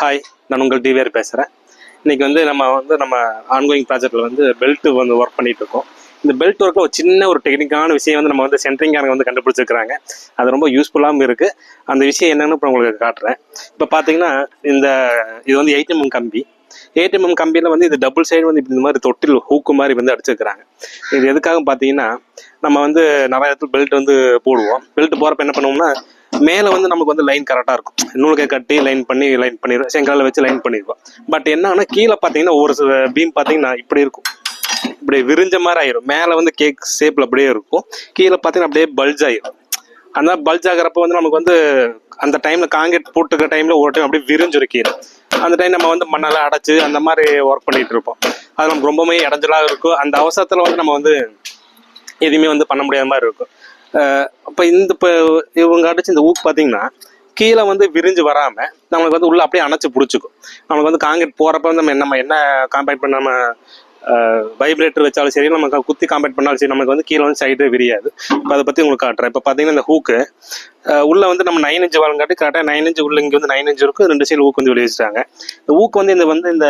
Hi நான் உங்கள் DVR பேசுகிறேன் இன்னைக்கு வந்து நம்ம வந்து நம்ம ஆன்கோயிங் ப்ராஜெக்ட்டில் வந்து பெல்ட் வந்து ஒர்க் பண்ணிட்டு இருக்கோம். இந்த பெல்ட் ஒர்க்கில் ஒரு சின்ன ஒரு டெக்னிக்கான விஷயம் வந்து நம்ம வந்து சென்ட்ரிங்காரங்க வந்து கண்டுபிடிச்சிருக்கிறாங்க. அது ரொம்ப யூஸ்ஃபுல்லாகவும் இருக்குது அந்த விஷயம் என்னன்னு இப்போ உங்களுக்கு காட்டுறேன். இப்போ பார்த்தீங்கன்னா இந்த இது வந்து எயிட்எம்எம் கம்பி. ஏடிஎம்எம் கம்பியில் வந்து இது டபுள் சைடு வந்து இப்படி இந்த மாதிரி தொட்டில் ஹூக்கு மாதிரி வந்து அடிச்சிருக்கிறாங்க. இது எதுக்காக பார்த்தீங்கன்னா நம்ம வந்து நிறைய இடத்துல பெல்ட் வந்து போடுவோம். பெல்ட் போகிறப்ப என்ன பண்ணுவோம்னா மேலே வந்து நமக்கு வந்து லைன் கரெக்டாக இருக்கும். நூலுக்கை கட்டி லைன் பண்ணி லைன் பண்ணிடுவோம் செங்கலில் வச்சு லைன் பண்ணிடுவோம் பட் என்னன்னா கீழே பார்த்தீங்கன்னா ஒரு பீம் பார்த்தீங்கன்னா இப்படி இருக்கும். இப்படி விரிஞ்ச மாதிரி ஆயிரும். மேலே வந்து கேக் ஷேப்பில் அப்படியே இருக்கும். கீழே பார்த்தீங்கன்னா அப்படியே பல்ஜ் ஆயிரும். அந்த பல்ஜ் ஆகிறப்ப வந்து நமக்கு வந்து அந்த டைம்ல காங்கிரீட் போட்டுக்கிற டைம்ல ஒரு டைம் அப்படியே விரிஞ்சிரும் கீழே. அந்த டைம் நம்ம வந்து மண்ணெல்லாம் அடைச்சு அந்த மாதிரி ஒர்க் பண்ணிட்டு இருப்போம். அது நமக்கு ரொம்பவுமே இடைஞ்சலாக இருக்கும். அந்த அவசரத்தில் வந்து நம்ம வந்து எதுவுமே வந்து பண்ண முடியாத மாதிரி இருக்கும். அப்போ இந்த இப்போ இவங்க அடிச்சு இந்த ஊக்கு பார்த்தீங்கன்னா கீழே வந்து விரிஞ்சு வராம நம்மளுக்கு வந்து உள்ள அப்படியே அணைச்சு பிடிச்சிக்கும். நம்மளுக்கு வந்து காங்கிரீட் போறப்ப வந்து நம்ம நம்ம என்ன காம்பேக்ட் பண்ண நம்ம வைப்ரேட்டர் வச்சாலும் சரி நம்ம குத்தி காம்பேக்ட் பண்ணாலும் சரி நமக்கு வந்து கீழே வந்து சைடு விரியாது. இப்போ அதை பற்றி உங்களுக்கு காட்டுறேன். இப்போ பார்த்தீங்கன்னா இந்த ஹூக்கு உள்ள வந்து நம்ம நைன் இன்ச் வாழங்காட்டி கரெக்டாக நைன் இன்ச் உள்ள இங்கே வந்து நைன் இன்ச் இருக்கும் ரெண்டு சைடு ஊக்கு வந்து வெளியே வச்சுட்டாங்க இந்த ஊக்கு வந்து இந்த வந்து இந்த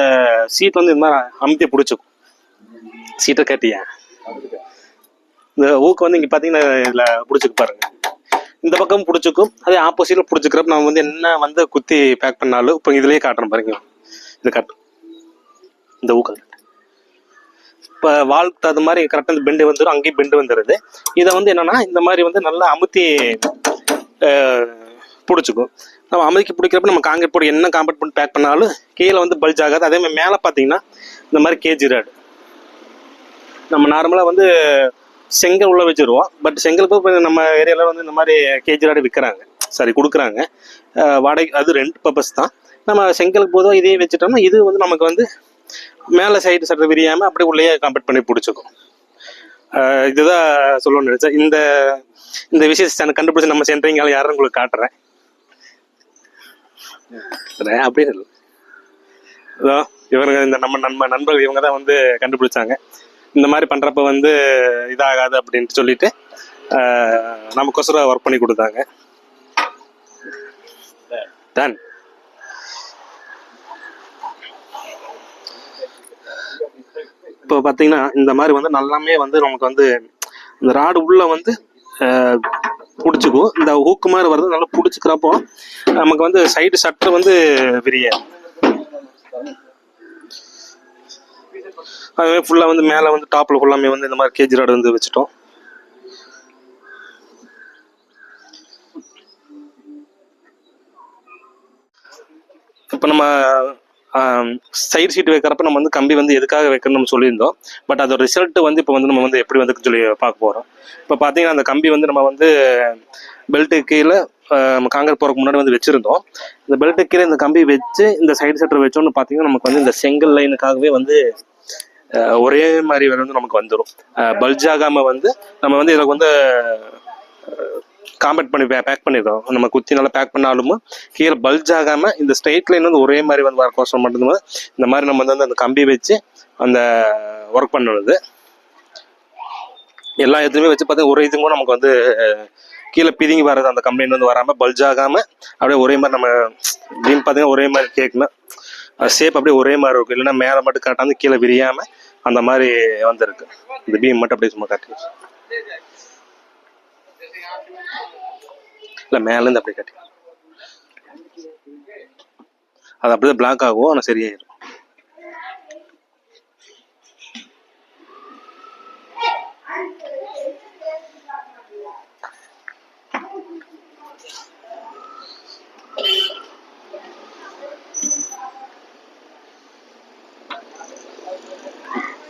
சீட் வந்து இந்த மாதிரி அமுத்தி பிடிச்சிக்கும். சீட்டை கட்டியா? இந்த ஊக்கு வந்து இங்கே பார்த்தீங்கன்னா இதில் பிடிச்சிக்கு பாருங்க. இந்த பக்கம் பிடிச்சிக்கும் அதே ஆப்போசிட்டில் பிடிச்சிக்கிறப்ப நம்ம வந்து என்ன வந்து குத்தி பேக் பண்ணாலும் இப்போ இதுலயே காட்டுறோம் பாருங்க. இது காட்டும் இந்த ஊக்கல் இப்போ வால்க்கு அது மாதிரி கரெக்டாக இந்த பெண்டு வந்துடும் அங்கேயும் பெண்டு வந்துடுது இதை வந்து என்னன்னா இந்த மாதிரி வந்து நல்லா அமுத்தி பிடிச்சிக்கும். நம்ம அமுக்கி பிடிக்கிறப்ப நம்ம காங்கிரீட் போட்டு என்ன காம்பேட் பண்ணி பேக் பண்ணாலும் கீழே வந்து பல்ஜ் ஆகாது. அதே மாதிரி மேலே பார்த்தீங்கன்னா இந்த மாதிரி கேஜி ராடு நம்ம நார்மலாக வந்து செங்கல் உள்ள வச்சிருவோம். பட் செங்கலுக்கு இப்போ நம்ம ஏரியாவில் வந்து இந்த மாதிரி கேஜி ராடு விற்கிறாங்க சாரி கொடுக்குறாங்க. வாடகை அது ரெண்ட் பர்பஸ் தான். நம்ம செங்கலுக்கு போதும் இதே வச்சுட்டோம்னா இது வந்து நமக்கு வந்து மேலே சைடு சட்டை விரியாமல் அப்படியே உள்ளேயே காம்பேக்ட் பண்ணி பிடிச்சிக்கும். ஆஹ் இதுதான் சொல்லணும்னு நினைச்சேன். இந்த இந்த விஷயத்தை கண்டுபிடிச்சி நம்ம சென்ட்ரிங்கால யாரும் உங்களுக்கு காட்டுறேன். அப்படியே இல்லை இவங்க இந்த நம்ம நண்ப நண்பர்கள் இவங்க தான் வந்து கண்டுபிடிச்சாங்க. இந்த மாதிரி பண்ணுறப்ப வந்து இதாகாது அப்படின்ட்டு சொல்லிட்டு நமக்கொசரம் ஒர்க் பண்ணி கொடுத்தாங்க. டன் இப்போ பார்த்தீங்கன்னா இந்த மாதிரி வந்து நல்லாமே வந்து நமக்கு வந்து இந்த ராடு உள்ள வந்து பிடிச்சிக்கும். இந்த ஹூக்கு மாதிரி வருது நல்லா பிடிச்சிக்கிறப்போ நமக்கு வந்து சைடு சட்டர் வந்து விரியாது. அதுவே ஃபுல்லாக வந்து மேலே வந்து டாப்பில் ஃபுல்லாமே வந்து இந்த மாதிரி கேஜி ராடு வந்து வச்சுட்டோம். இப்போ நம்ம சைடு சீட் வைக்கிறப்ப நம்ம வந்து கம்பி வந்து எதுக்காக வைக்கணும்னு நம்ம சொல்லியிருந்தோம். பட் அதோட ரிசல்ட் வந்து இப்போ வந்து நம்ம வந்து எப்படி வந்து சொல்லி பார்க்க போகிறோம் இப்போ பார்த்தீங்கன்னா அந்த கம்பி வந்து நம்ம வந்து பெல்ட்டு கீழே நம்ம காங்கிரீட் போகிறதுக்கு முன்னாடி வந்து வச்சுருந்தோம். இந்த பெல்ட்டு கீழே இந்த கம்பி வச்சு இந்த சைடு செட்டர் வச்சோன்னு பார்த்தீங்கன்னா நமக்கு வந்து இந்த செங்கல் லைனுக்காகவே வந்து ஒரே மாதிரி வந்து நமக்கு வந்துடும் பல்ஜ் ஆகாமல் வந்து நம்ம வந்து இதில் வந்து காம்பேக்ட் பண்ணி பேக் பண்ணிடுறோம். நம்ம குத்தி நல்லா பேக் பண்ணாலும் கீழே பல்ஜ் ஆகாமல் இந்த ஸ்ட்ரெயிட் லைன் வந்து ஒரே மாதிரி வந்து வரக்கோசம் மட்டும்தான் இந்த மாதிரி நம்ம வந்து அந்த கம்பி வச்சு அந்த ஒர்க் பண்ணுறது எல்லா இதுவுமே வச்சு பார்த்தீங்கன்னா ஒரு இதுவும் நமக்கு வந்து கீழே பிதுங்கி வர்றது அந்த கம்ப்ளைண்ட் வந்து வராமல் பல்ஜ் ஆகாமல் அப்படியே ஒரே மாதிரி நம்ம பீம் பார்த்தீங்கன்னா ஒரே மாதிரி கேட்கணும். ஷேப் அப்படியே ஒரே மாதிரி இருக்கும். இல்லைன்னா மேலே மட்டும் காட்டாந்து கீழே விரியாமல் அந்த மாதிரி வந்திருக்கு. இந்த பீம் மட்டும் அப்படியே சும்மா காட்டி இல்லை மேலேருந்து அப்படியே காட்டி. அது அப்படியே பிளாக் ஆகும் ஆனால் சரியாயிடும்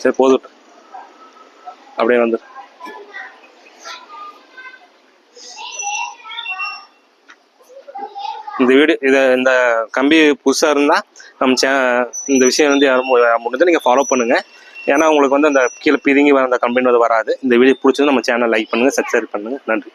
சரி போதும். அப்படியே வந்துடு இந்த வீடு இதை இந்த கம்பி புதுசாக இருந்தால் நம்ம சே இந்த விஷயம் வந்து யாரும் மு- நீங்கள் ஃபாலோ பண்ணுங்கள் ஏன்னா உங்களுக்கு வந்து அந்த கீழே பிதுங்கி வர அந்த கம்பெனி வந்து வராது. இந்த வீடியோ பிடிச்சது நம்ம சேனல் லைக் பண்ணுங்கள் சப்ஸ்கிரைப் பண்ணுங்கள் நன்றி.